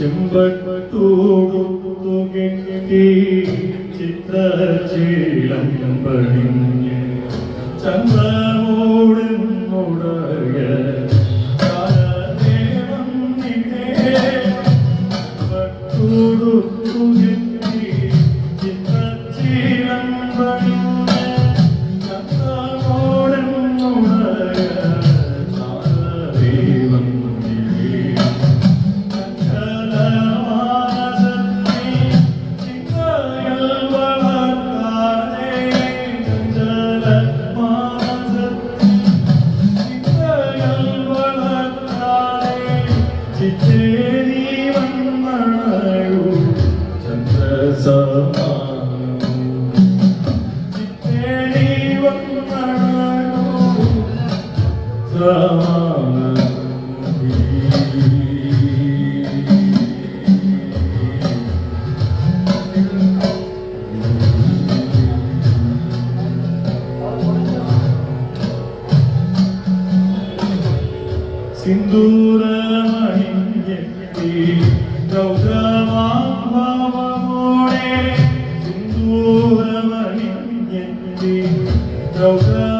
ചെമ്പട്ടോടും തുകട്ടി ചിത്രശീലം പണിഞ്ഞ് ചന്ദ്രമോടുന്നുടയ ൂടുത്തുകട്ടി സിന്ദൂരമണിഞ്ഞെത്തി ഗൗരവാമോടെ സിന്ദൂരമണിഞ്ഞെത്തി ഗൗരവ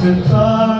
the time.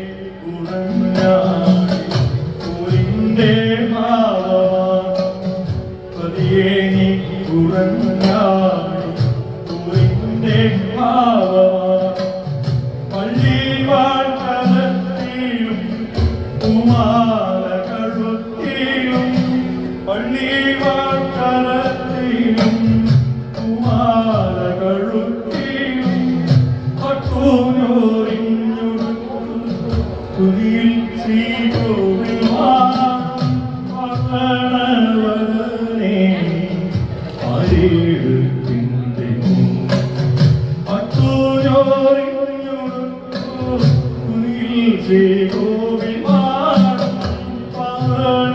പൂമാലകളുത്തിയും പള്ളിവാക്കരത്തിയും പൂമാലകളുത്തിയും തുനിയിൽ Shri ഗോവിന്ദനെ അറിയിടുത്തിന്റെ അത്തൂരോറിഞ്ഞു തുനിയിൽ Shri